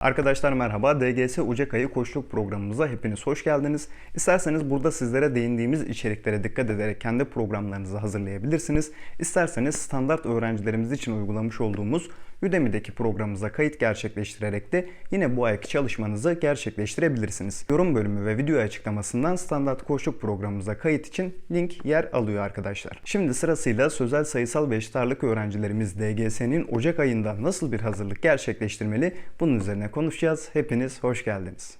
Arkadaşlar merhaba. DGS Ocak ayı koçluk programımıza hepiniz hoş geldiniz. İsterseniz burada sizlere değindiğimiz içeriklere dikkat ederek kendi programlarınızı hazırlayabilirsiniz. İsterseniz standart öğrencilerimiz için uygulamış olduğumuz Udemy'deki programımıza kayıt gerçekleştirerek de yine bu ayki çalışmanızı gerçekleştirebilirsiniz. Yorum bölümü ve video açıklamasından standart koçluk programımıza kayıt için link yer alıyor arkadaşlar. Şimdi sırasıyla sözel sayısal ve eşit ağırlık öğrencilerimiz DGS'nin Ocak ayında nasıl bir hazırlık gerçekleştirmeli bunun üzerine konuşacağız. Hepiniz hoş geldiniz.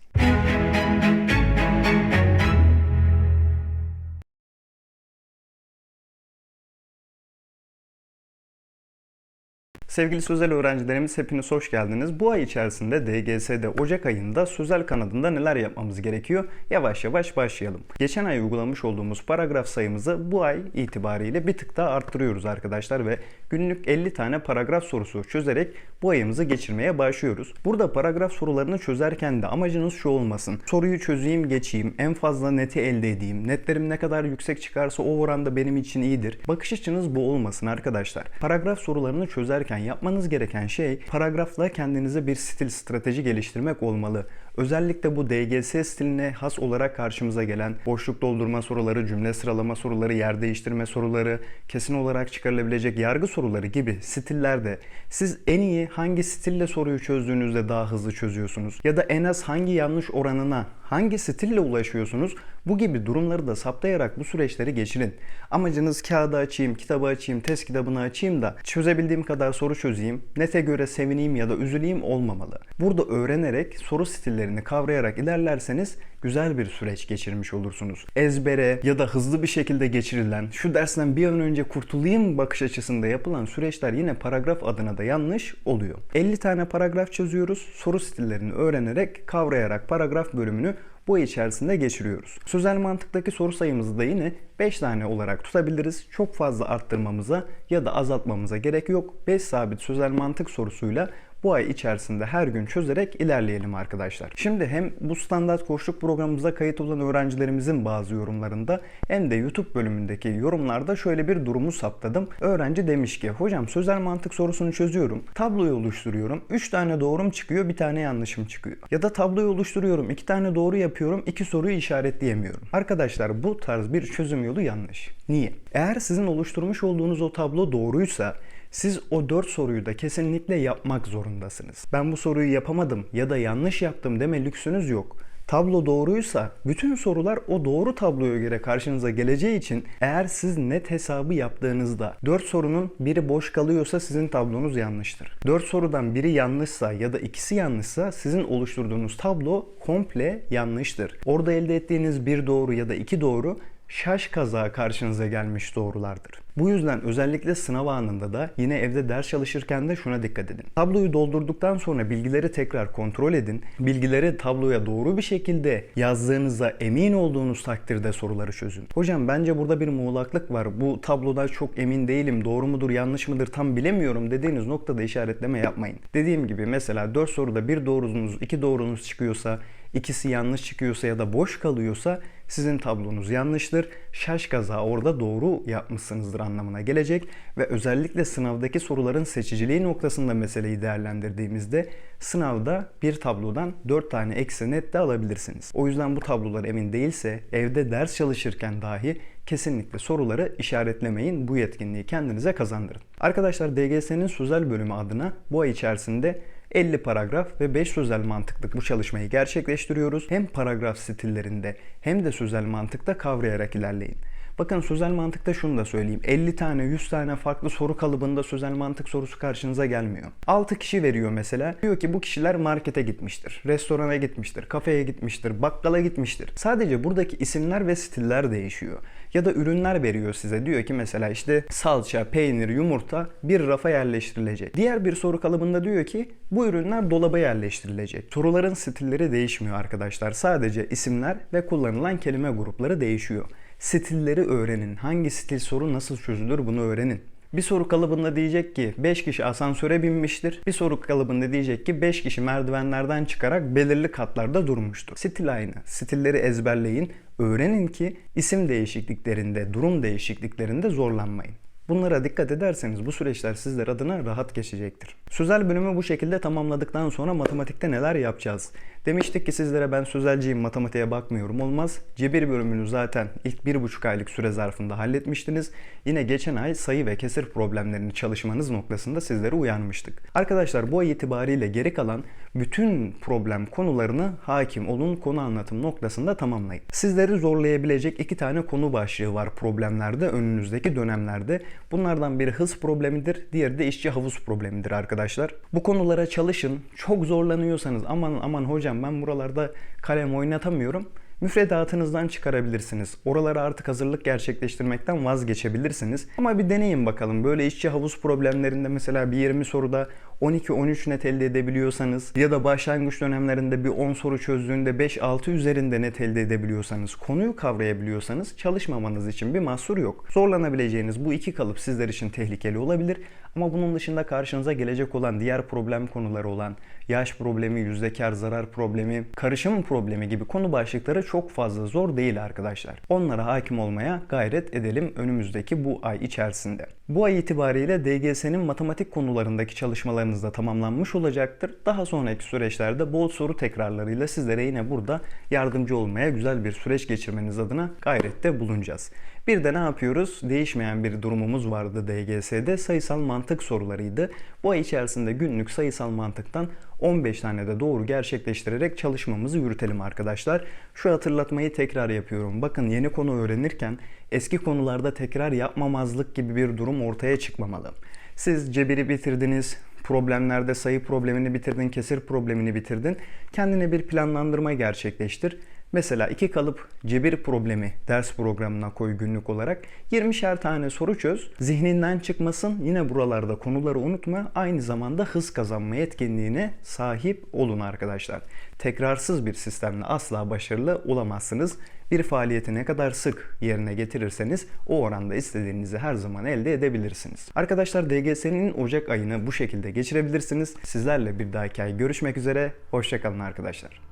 Sevgili sözel öğrencilerimiz hepiniz hoş geldiniz. Bu ay içerisinde DGS'de Ocak ayında sözel kanadında neler yapmamız gerekiyor? Yavaş yavaş başlayalım. Geçen ay uygulamış olduğumuz paragraf sayımızı bu ay itibariyle bir tık daha arttırıyoruz arkadaşlar ve günlük 50 tane paragraf sorusu çözerek bu ayımızı geçirmeye başlıyoruz. Burada paragraf sorularını çözerken de amacınız şu olmasın. Soruyu çözeyim geçeyim, en fazla neti elde edeyim, netlerim ne kadar yüksek çıkarsa o oranda benim için iyidir. Bakış açınız bu olmasın arkadaşlar. Paragraf sorularını çözerken yapmanız gereken şey paragrafla kendinize bir stil strateji geliştirmek olmalı. Özellikle bu DGS stiline has olarak karşımıza gelen boşluk doldurma soruları, cümle sıralama soruları, yer değiştirme soruları, kesin olarak çıkarılabilecek yargı soruları gibi stillerde siz en iyi hangi stille soruyu çözdüğünüzde daha hızlı çözüyorsunuz ya da en az hangi yanlış oranına hangi stille ulaşıyorsunuz bu gibi durumları da saptayarak bu süreçleri geçirin. Amacınız kağıdı açayım, kitabı açayım, test kitabını açayım da çözebildiğim kadar soru çözeyim, nete göre sevineyim ya da üzüleyim olmamalı. Burada öğrenerek soru stillerini kavrayarak ilerlerseniz güzel bir süreç geçirmiş olursunuz. Ezbere ya da hızlı bir şekilde geçirilen, şu dersten bir an önce kurtulayım bakış açısında yapılan süreçler yine paragraf adına da yanlış oluyor. 50 tane paragraf çözüyoruz. Soru stillerini öğrenerek, kavrayarak paragraf bölümünü bu içerisinde geçiriyoruz. Sözel mantıktaki soru sayımızı da yine 5 tane olarak tutabiliriz. Çok fazla arttırmamıza ya da azaltmamıza gerek yok. 5 sabit sözel mantık sorusuyla bu ay içerisinde her gün çözerek ilerleyelim arkadaşlar. Şimdi hem bu standart koçluk programımıza kayıt olan öğrencilerimizin bazı yorumlarında hem de YouTube bölümündeki yorumlarda şöyle bir durumu saptadım. Öğrenci demiş ki hocam sözel mantık sorusunu çözüyorum. Tabloyu oluşturuyorum. 3 tane doğrum çıkıyor bir tane yanlışım çıkıyor. Ya da tabloyu oluşturuyorum 2 tane doğru yapıyorum 2 soruyu işaretleyemiyorum. Arkadaşlar bu tarz bir çözüm yolu yanlış. Niye? Eğer sizin oluşturmuş olduğunuz o tablo doğruysa siz o 4 soruyu da kesinlikle yapmak zorundasınız. Ben bu soruyu yapamadım ya da yanlış yaptım deme lüksünüz yok. Tablo doğruysa bütün sorular o doğru tabloya göre karşınıza geleceği için eğer siz net hesabı yaptığınızda 4 sorunun biri boş kalıyorsa sizin tablonuz yanlıştır. 4 sorudan biri yanlışsa ya da ikisi yanlışsa sizin oluşturduğunuz tablo komple yanlıştır. Orada elde ettiğiniz bir doğru ya da iki doğru şaş kaza karşınıza gelmiş doğrulardır. Bu yüzden özellikle sınav anında da yine evde ders çalışırken de şuna dikkat edin. Tabloyu doldurduktan sonra bilgileri tekrar kontrol edin. Bilgileri tabloya doğru bir şekilde yazdığınızda emin olduğunuz takdirde soruları çözün. Hocam bence burada bir muğlaklık var. Bu tabloda çok emin değilim. Doğru mudur yanlış mıdır tam bilemiyorum dediğiniz noktada işaretleme yapmayın. Dediğim gibi mesela 4 soruda bir doğrunuz, iki doğrunuz çıkıyorsa ikisi yanlış çıkıyorsa ya da boş kalıyorsa sizin tablonuz yanlıştır. Şaş orada doğru yapmışsınızdır gelecek ve özellikle sınavdaki soruların seçiciliği noktasında meseleyi değerlendirdiğimizde sınavda bir tablodan 4 tane eksi net de alabilirsiniz. O yüzden bu tablolar emin değilse evde ders çalışırken dahi kesinlikle soruları işaretlemeyin. Bu yetkinliği kendinize kazandırın. Arkadaşlar DGS'nin sözel bölümü adına bu ay içerisinde 50 paragraf ve 5 sözel mantıklık bu çalışmayı gerçekleştiriyoruz. Hem paragraf stillerinde hem de sözel mantıkta kavrayarak ilerleyin. Bakın sözel mantıkta şunu da söyleyeyim. 50 tane 100 tane farklı soru kalıbında sözel mantık sorusu karşınıza gelmiyor. 6 kişi veriyor mesela. Diyor ki bu kişiler markete gitmiştir, restorana gitmiştir, kafeye gitmiştir, bakkala gitmiştir. Sadece buradaki isimler ve stiller değişiyor. Ya da ürünler veriyor size. Diyor ki mesela işte salça, peynir, yumurta bir rafa yerleştirilecek. Diğer bir soru kalıbında diyor ki bu ürünler dolaba yerleştirilecek. Soruların stilleri değişmiyor arkadaşlar. Sadece isimler ve kullanılan kelime grupları değişiyor. Stilleri öğrenin. Hangi stil soru nasıl çözülür bunu öğrenin. Bir soru kalıbında diyecek ki 5 kişi asansöre binmiştir. Bir soru kalıbında diyecek ki 5 kişi merdivenlerden çıkarak belirli katlarda durmuştur. Stil aynı. Stilleri ezberleyin. Öğrenin ki isim değişikliklerinde, durum değişikliklerinde zorlanmayın. Bunlara dikkat ederseniz bu süreçler sizler adına rahat geçecektir. Sözel bölümü bu şekilde tamamladıktan sonra matematikte neler yapacağız? Demiştik ki sizlere ben sözelciyim matematiğe bakmıyorum olmaz. Cebir bölümünü zaten ilk bir buçuk aylık süre zarfında halletmiştiniz. Yine geçen ay sayı ve kesir problemlerini çalışmanız noktasında sizlere uyarmıştık. Arkadaşlar bu ay itibariyle geri kalan bütün problem konularını hakim olun konu anlatım noktasında tamamlayın. Sizleri zorlayabilecek iki tane konu başlığı var problemlerde önünüzdeki dönemlerde. Bunlardan biri hız problemidir, diğeri de işçi havuz problemidir arkadaşlar. Bu konulara çalışın. Çok zorlanıyorsanız aman aman hocam ben buralarda kalem oynatamıyorum. Müfredatınızdan çıkarabilirsiniz. Oralara artık hazırlık gerçekleştirmekten vazgeçebilirsiniz. Ama bir deneyin bakalım. Böyle işçi havuz problemlerinde mesela bir 20 soruda 12-13 net elde edebiliyorsanız ya da başlangıç dönemlerinde bir 10 soru çözdüğünde 5-6 üzerinde net elde edebiliyorsanız, konuyu kavrayabiliyorsanız çalışmamanız için bir mahsur yok. Zorlanabileceğiniz bu iki kalıp sizler için tehlikeli olabilir ama bunun dışında karşınıza gelecek olan diğer problem konuları olan yaş problemi, yüzde kar zarar problemi, karışım problemi gibi konu başlıkları çok fazla zor değil arkadaşlar. Onlara hakim olmaya gayret edelim önümüzdeki bu ay içerisinde. Bu ay itibariyle DGS'nin matematik konularındaki çalışmalarınız da tamamlanmış olacaktır. Daha sonraki süreçlerde bol soru tekrarlarıyla sizlere yine burada yardımcı olmaya güzel bir süreç geçirmeniz adına gayrette bulunacağız. Bir de ne yapıyoruz? Değişmeyen bir durumumuz vardı DGS'de. Sayısal mantık sorularıydı. Bu ay içerisinde günlük sayısal mantıktan 15 tane de doğru gerçekleştirerek çalışmamızı yürütelim arkadaşlar. Şu hatırlatmayı tekrar yapıyorum. Bakın yeni konu öğrenirken eski konularda tekrar yapmamazlık gibi bir durum ortaya çıkmamalı. Siz cebiri bitirdiniz, problemlerde sayı problemini bitirdin, kesir problemini bitirdin. Kendine bir planlandırma gerçekleştir. Mesela iki kalıp cebir problemi ders programına koy günlük olarak 20'şer tane soru çöz. Zihninden çıkmasın. Yine buralarda konuları unutma. Aynı zamanda hız kazanma yetkinliğine sahip olun arkadaşlar. Tekrarsız bir sistemle asla başarılı olamazsınız. Bir faaliyeti ne kadar sık yerine getirirseniz o oranda istediğinizi her zaman elde edebilirsiniz. Arkadaşlar DGS'nin Ocak ayını bu şekilde geçirebilirsiniz. Sizlerle bir dahaki ay görüşmek üzere. Hoşçakalın arkadaşlar.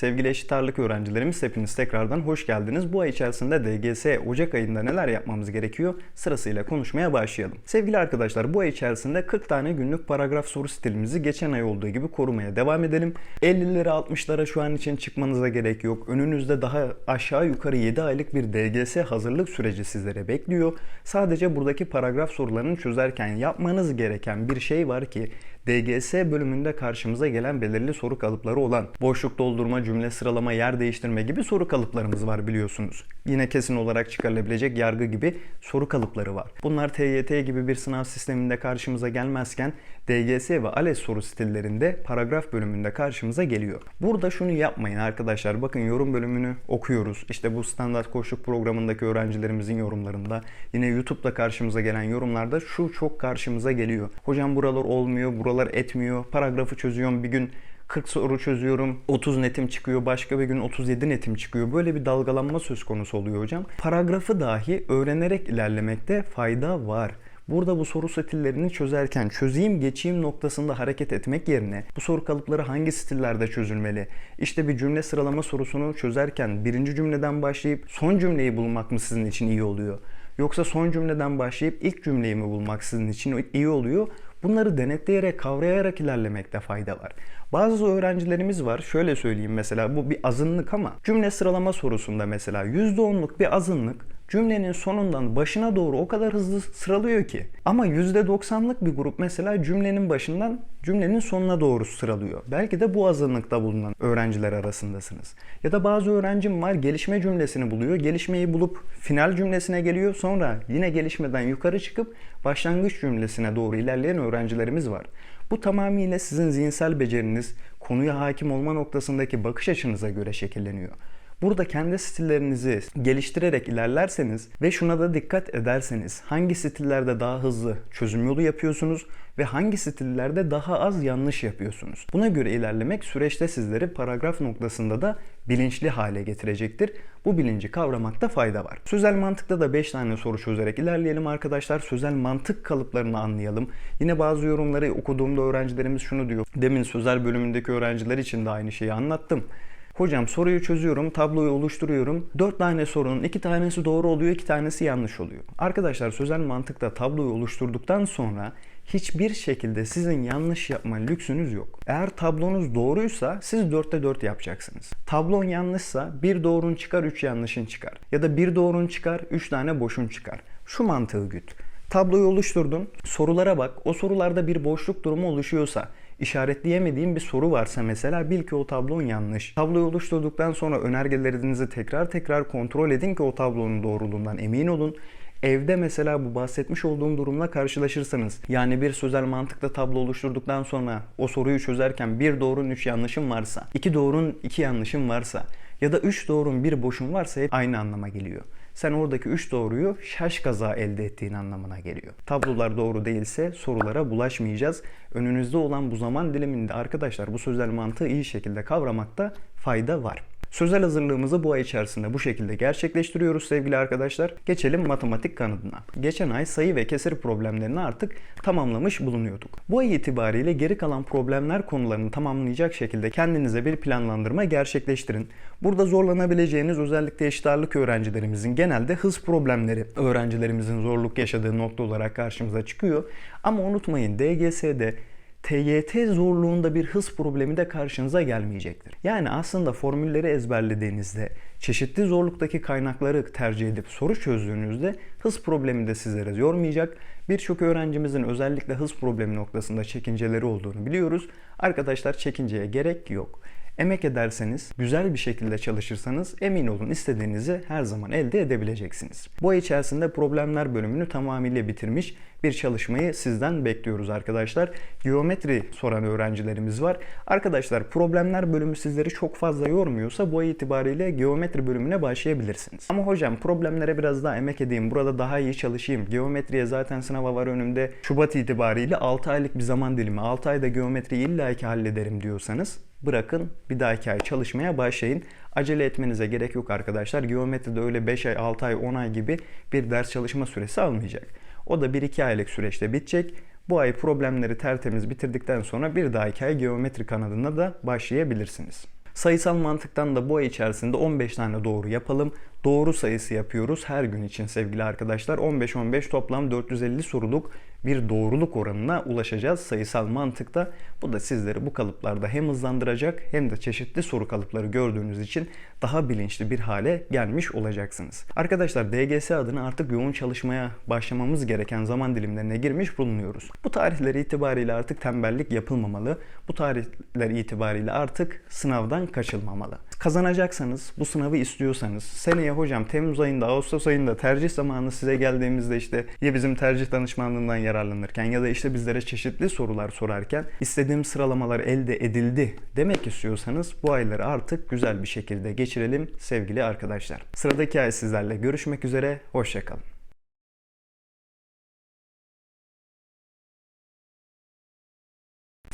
Sevgili eşit ağırlık öğrencilerimiz hepiniz tekrardan hoş geldiniz. Bu ay içerisinde DGS Ocak ayında neler yapmamız gerekiyor sırasıyla konuşmaya başlayalım. Sevgili arkadaşlar bu ay içerisinde 40 tane günlük paragraf soru stilimizi geçen ay olduğu gibi korumaya devam edelim. 50'lere 60'lara şu an için çıkmanıza gerek yok. Önünüzde daha aşağı yukarı 7 aylık bir DGS hazırlık süreci sizlere bekliyor. Sadece buradaki paragraf sorularını çözerken yapmanız gereken bir şey var ki DGS bölümünde karşımıza gelen belirli soru kalıpları olan boşluk doldurma, cümle sıralama, yer değiştirme gibi soru kalıplarımız var biliyorsunuz. Yine kesin olarak çıkarılabilecek yargı gibi soru kalıpları var. Bunlar TYT gibi bir sınav sisteminde karşımıza gelmezken DGS ve ALES soru stillerinde paragraf bölümünde karşımıza geliyor. Burada şunu yapmayın arkadaşlar. Bakın yorum bölümünü okuyoruz. İşte bu standart koşuluk programındaki öğrencilerimizin yorumlarında yine YouTube'da karşımıza gelen yorumlarda şu çok karşımıza geliyor. Hocam buralar olmuyor, buralar etmiyor. Paragrafı çözüyorum bir gün 40 soru çözüyorum. 30 netim çıkıyor. Başka bir gün 37 netim çıkıyor. Böyle bir dalgalanma söz konusu oluyor hocam. Paragrafı dahi öğrenerek ilerlemekte fayda var. Burada bu soru stillerini çözerken çözeyim geçeyim noktasında hareket etmek yerine bu soru kalıpları hangi stillerde çözülmeli? İşte bir cümle sıralama sorusunu çözerken birinci cümleden başlayıp son cümleyi bulmak mı sizin için iyi oluyor? Yoksa son cümleden başlayıp ilk cümleyi mi bulmak sizin için iyi oluyor? Bunları denetleyerek, kavrayarak ilerlemekte fayda var. Bazı öğrencilerimiz var. Şöyle söyleyeyim mesela bu bir azınlık ama cümle sıralama sorusunda mesela %10'luk bir azınlık cümlenin sonundan başına doğru o kadar hızlı sıralıyor ki. Ama %90'lık bir grup mesela cümlenin başından cümlenin sonuna doğru sıralıyor. Belki de bu azınlıkta bulunan öğrenciler arasındasınız. Ya da bazı öğrencim var gelişme cümlesini buluyor. Gelişmeyi bulup final cümlesine geliyor. Sonra yine gelişmeden yukarı çıkıp başlangıç cümlesine doğru ilerleyen öğrencilerimiz var. Bu tamamıyla sizin zihinsel beceriniz, konuya hakim olma noktasındaki bakış açınıza göre şekilleniyor. Burada kendi stillerinizi geliştirerek ilerlerseniz ve şuna da dikkat ederseniz hangi stillerde daha hızlı çözüm yolu yapıyorsunuz ve hangi stillerde daha az yanlış yapıyorsunuz. Buna göre ilerlemek süreçte sizleri paragraf noktasında da bilinçli hale getirecektir. Bu bilinci kavramakta fayda var. Sözel mantıkta da 5 tane soru çözerek ilerleyelim arkadaşlar. Sözel mantık kalıplarını anlayalım. Yine bazı yorumları okuduğumda öğrencilerimiz şunu diyor. Demin sözel bölümündeki öğrenciler için de aynı şeyi anlattım. Hocam soruyu çözüyorum, tabloyu oluşturuyorum. 4 tane sorunun 2 tanesi doğru oluyor, 2 tanesi yanlış oluyor. Arkadaşlar sözel mantıkta tabloyu oluşturduktan sonra hiçbir şekilde sizin yanlış yapma lüksünüz yok. Eğer tablonuz doğruysa siz 4'te 4 yapacaksınız. Tablon yanlışsa bir doğrun çıkar 3 yanlışın çıkar. Ya da bir doğrun çıkar 3 tane boşun çıkar. Şu mantığı güt. Tabloyu oluşturdun. Sorulara bak. O sorularda bir boşluk durumu oluşuyorsa işaretleyemediğin bir soru varsa mesela bil ki o tablon yanlış. Tabloyu oluşturduktan sonra önergelerinizi tekrar tekrar kontrol edin ki o tablonun doğruluğundan emin olun. Evde mesela bu bahsetmiş olduğum durumla karşılaşırsanız yani bir sözel mantıkla tablo oluşturduktan sonra o soruyu çözerken bir doğrun üç yanlışın varsa, iki doğrun iki yanlışın varsa ya da üç doğrun bir boşun varsa hep aynı anlama geliyor. Sen oradaki 3 doğruyu şaş kaza elde ettiğin anlamına geliyor. Tablolar doğru değilse sorulara bulaşmayacağız. Önünüzde olan bu zaman diliminde arkadaşlar bu sözel mantığı iyi şekilde kavramakta fayda var. Sözel hazırlığımızı bu ay içerisinde bu şekilde gerçekleştiriyoruz sevgili arkadaşlar. Geçelim matematik kanadına. Geçen ay sayı ve kesir problemlerini artık tamamlamış bulunuyorduk. Bu ay itibariyle geri kalan problemler konularını tamamlayacak şekilde kendinize bir planlandırma gerçekleştirin. Burada zorlanabileceğiniz özellikle eşit ağırlık öğrencilerimizin genelde hız problemleri öğrencilerimizin zorluk yaşadığı nokta olarak karşımıza çıkıyor. Ama unutmayın DGS'de TYT zorluğunda bir hız problemi de karşınıza gelmeyecektir. Yani aslında formülleri ezberlediğinizde, çeşitli zorluktaki kaynakları tercih edip soru çözdüğünüzde hız problemi de sizlere yormayacak. Birçok öğrencimizin özellikle hız problemi noktasında çekinceleri olduğunu biliyoruz. Arkadaşlar çekinceye gerek yok. Emek ederseniz, güzel bir şekilde çalışırsanız emin olun istediğinizi her zaman elde edebileceksiniz. Bu içerisinde problemler bölümünü tamamıyla bitirmiş bir çalışmayı sizden bekliyoruz arkadaşlar. Geometri soran öğrencilerimiz var. Arkadaşlar problemler bölümü sizleri çok fazla yormuyorsa bu itibariyle geometri bölümüne başlayabilirsiniz. Ama hocam problemlere biraz daha emek edeyim, burada daha iyi çalışayım. Geometriye zaten sınava var önümde. Şubat itibariyle 6 aylık bir zaman dilimi. 6 ayda geometriyi illa ki hallederim diyorsanız bırakın bir dahaki ay çalışmaya başlayın. Acele etmenize gerek yok arkadaşlar. Geometride öyle 5 ay, 6 ay, 10 ay gibi bir ders çalışma süresi almayacak. O da 1-2 aylık süreçte bitecek. Bu ay problemleri tertemiz bitirdikten sonra bir dahaki ay geometri kanadına da başlayabilirsiniz. Sayısal mantıktan da bu ay içerisinde 15 tane doğru yapalım. Doğru sayısı yapıyoruz her gün için sevgili arkadaşlar. 15-15 toplam 450 soruluk bir doğruluk oranına ulaşacağız sayısal mantıkta. Bu da sizleri bu kalıplarda hem hızlandıracak hem de çeşitli soru kalıpları gördüğünüz için daha bilinçli bir hale gelmiş olacaksınız. Arkadaşlar DGS adına artık yoğun çalışmaya başlamamız gereken zaman dilimlerine girmiş bulunuyoruz. Bu tarihler itibariyle artık tembellik yapılmamalı. Bu tarihler itibariyle artık sınavdan kaçılmamalı. Kazanacaksanız, bu sınavı istiyorsanız, seneye hocam Temmuz ayında, Ağustos ayında tercih zamanı size geldiğimizde işte ya bizim tercih danışmanlığından yararlanırken ya da işte bizlere çeşitli sorular sorarken istediğim sıralamalar elde edildi demek istiyorsanız bu ayları artık güzel bir şekilde geçirelim sevgili arkadaşlar. Sıradaki ay sizlerle görüşmek üzere, hoşçakalın.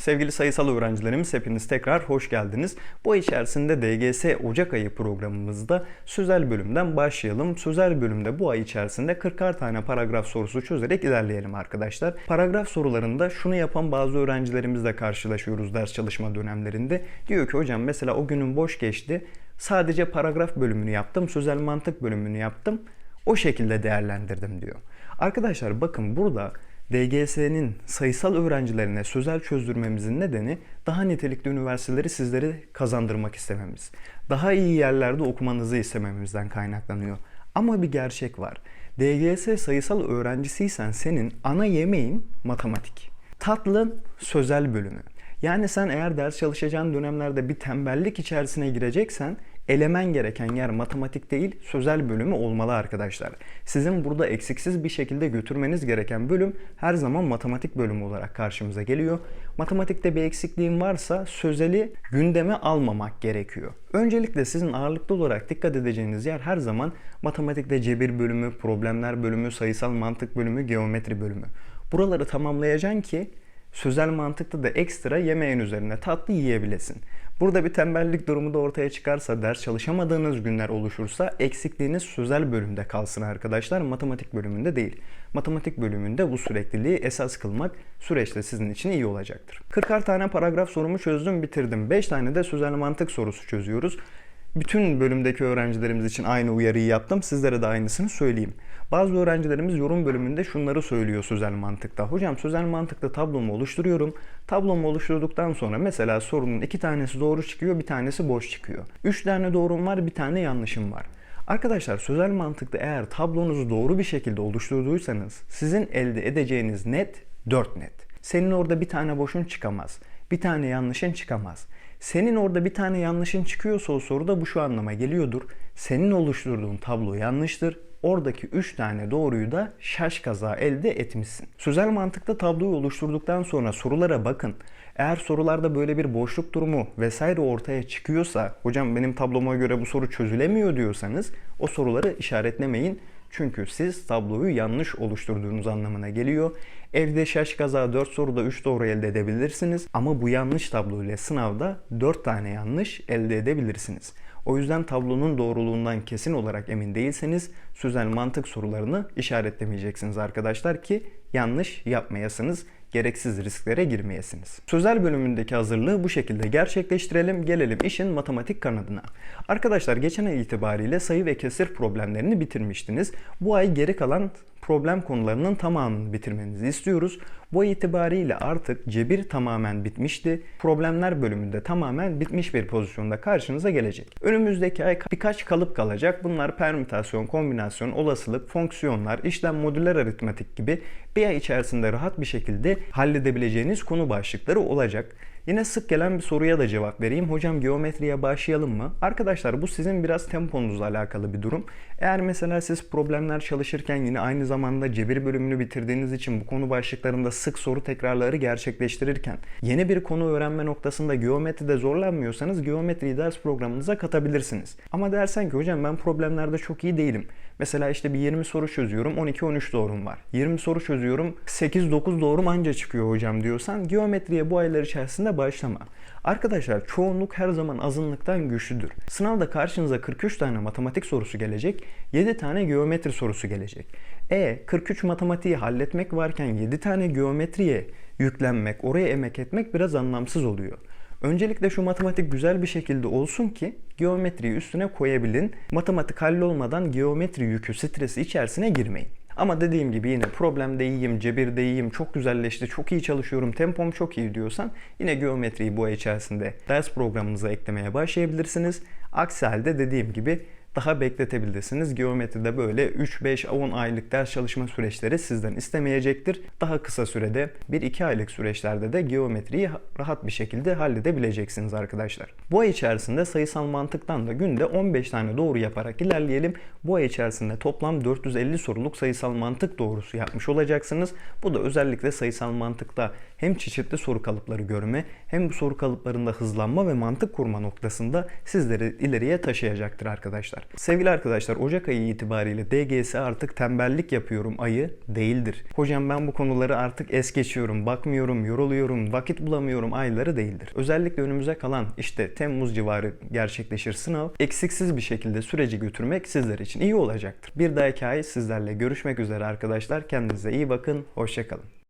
Sevgili sayısal öğrencilerimiz hepiniz tekrar hoş geldiniz. Bu içerisinde DGS Ocak ayı programımızda sözel bölümden başlayalım. Sözel bölümde bu ay içerisinde 40'ar tane paragraf sorusu çözerek ilerleyelim arkadaşlar. Paragraf sorularında şunu yapan bazı öğrencilerimizle karşılaşıyoruz ders çalışma dönemlerinde. Diyor ki hocam mesela o günün boş geçti. Sadece paragraf bölümünü yaptım, sözel mantık bölümünü yaptım. O şekilde değerlendirdim diyor. Arkadaşlar bakın burada DGS'nin sayısal öğrencilerine sözel çözdürmemizin nedeni daha nitelikli üniversiteleri sizlere kazandırmak istememiz. Daha iyi yerlerde okumanızı istememizden kaynaklanıyor. Ama bir gerçek var. DGS sayısal öğrencisiysen senin ana yemeğin matematik. Tatlın sözel bölümü. Yani sen eğer ders çalışacağın dönemlerde bir tembellik içerisine gireceksen elemen gereken yer matematik değil sözel bölümü olmalı arkadaşlar. Sizin burada eksiksiz bir şekilde götürmeniz gereken bölüm her zaman matematik bölümü olarak karşımıza geliyor. Matematikte bir eksikliğin varsa sözeli gündeme almamak gerekiyor. Öncelikle sizin ağırlıklı olarak dikkat edeceğiniz yer her zaman matematikte cebir bölümü, problemler bölümü, sayısal mantık bölümü, geometri bölümü. Buraları tamamlayacaksın ki sözel mantıkta da ekstra yemeğin üzerine tatlı yiyebilesin. Burada bir tembellik durumu da ortaya çıkarsa, ders çalışamadığınız günler oluşursa eksikliğiniz sözel bölümde kalsın arkadaşlar. Matematik bölümünde değil. Matematik bölümünde bu sürekliliği esas kılmak süreçte sizin için iyi olacaktır. 40'ar tane paragraf sorumu çözdüm, bitirdim. 5 tane de sözel mantık sorusu çözüyoruz. Bütün bölümdeki öğrencilerimiz için aynı uyarıyı yaptım. Sizlere de aynısını söyleyeyim. Bazı öğrencilerimiz yorum bölümünde şunları söylüyor sözel mantıkta. Hocam sözel mantıkta tablomu oluşturuyorum. Tablomu oluşturduktan sonra mesela sorunun iki tanesi doğru çıkıyor, bir tanesi boş çıkıyor. Üç tane doğrum var, bir tane yanlışım var. Arkadaşlar sözel mantıkta eğer tablonuzu doğru bir şekilde oluşturduysanız sizin elde edeceğiniz net 4 net. Senin orada bir tane boşun çıkamaz. Bir tane yanlışın çıkamaz. Senin orada bir tane yanlışın çıkıyorsa o soruda bu şu anlama geliyordur. Senin oluşturduğun tablo yanlıştır. Oradaki 3 tane doğruyu da şaş kaza elde etmişsin. Sözel mantıkta tabloyu oluşturduktan sonra sorulara bakın. Eğer sorularda böyle bir boşluk durumu vesaire ortaya çıkıyorsa, hocam benim tabloma göre bu soru çözülemiyor diyorsanız o soruları işaretlemeyin. Çünkü siz tabloyu yanlış oluşturduğunuz anlamına geliyor. Evde şaş kaza 4 soruda 3 doğru elde edebilirsiniz. Ama bu yanlış tablo ile sınavda 4 tane yanlış elde edebilirsiniz. O yüzden tablonun doğruluğundan kesin olarak emin değilseniz sözel mantık sorularını işaretlemeyeceksiniz arkadaşlar ki yanlış yapmayasınız gereksiz risklere girmeyesiniz. Sözel bölümündeki hazırlığı bu şekilde gerçekleştirelim. Gelelim işin matematik kanadına. Arkadaşlar geçen ay itibariyle sayı ve kesir problemlerini bitirmiştiniz. Bu ay geri kalan problem konularının tamamını bitirmenizi istiyoruz. Bu itibariyle artık cebir tamamen bitmişti. Problemler bölümünde tamamen bitmiş bir pozisyonda karşınıza gelecek. Önümüzdeki ay birkaç kalıp kalacak. Bunlar permütasyon, kombinasyon, olasılık, fonksiyonlar, işlem modüler aritmetik gibi bir ay içerisinde rahat bir şekilde halledebileceğiniz konu başlıkları olacak. Yine sık gelen bir soruya da cevap vereyim. Hocam geometriye başlayalım mı? Arkadaşlar bu sizin biraz temponuzla alakalı bir durum. Eğer mesela siz problemler çalışırken yine aynı zamanda cebir bölümünü bitirdiğiniz için bu konu başlıklarında sık soru tekrarları gerçekleştirirken yeni bir konu öğrenme noktasında geometride zorlanmıyorsanız geometriyi ders programınıza katabilirsiniz. Ama dersen ki hocam ben problemlerde çok iyi değilim. Mesela işte bir 20 soru çözüyorum 12-13 doğrum var. 20 soru çözüyorum 8-9 doğrum anca çıkıyor hocam diyorsan geometriye bu aylar içerisinde başlama. Arkadaşlar çoğunluk her zaman azınlıktan güçlüdür. Sınavda karşınıza 43 tane matematik sorusu gelecek, 7 tane geometri sorusu gelecek. E 43 matematiği halletmek varken 7 tane geometriye yüklenmek, oraya emek etmek biraz anlamsız oluyor. Öncelikle şu matematik güzel bir şekilde olsun ki geometriyi üstüne koyabilin. Matematik hallolmadan geometri yükü stresi içerisine girmeyin. Ama dediğim gibi yine problemde iyiyim, cebirde iyiyim, çok güzelleşti, çok iyi çalışıyorum, tempom çok iyi diyorsan yine geometriyi bu ay içerisinde ders programınıza eklemeye başlayabilirsiniz. Aksi halde dediğim gibi daha bekletebilirsiniz. Geometride böyle 3, 5, 10 aylık ders çalışma süreçleri sizden istemeyecektir. Daha kısa sürede 1-2 aylık süreçlerde de geometriyi rahat bir şekilde halledebileceksiniz arkadaşlar. Bu ay içerisinde sayısal mantıktan da günde 15 tane doğru yaparak ilerleyelim. Bu ay içerisinde toplam 450 soruluk sayısal mantık doğrusu yapmış olacaksınız. Bu da özellikle sayısal mantıkta hem çeşitli soru kalıpları görme hem bu soru kalıplarında hızlanma ve mantık kurma noktasında sizleri ileriye taşıyacaktır arkadaşlar. Sevgili arkadaşlar Ocak ayı itibariyle DGS artık tembellik yapıyorum ayı değildir. Hocam ben bu konuları artık es geçiyorum, bakmıyorum, yoruluyorum, vakit bulamıyorum ayları değildir. Özellikle önümüze kalan işte Temmuz civarı gerçekleşir sınav eksiksiz bir şekilde süreci götürmek sizler için iyi olacaktır. Bir dahaki ay sizlerle görüşmek üzere arkadaşlar. Kendinize iyi bakın, hoşçakalın.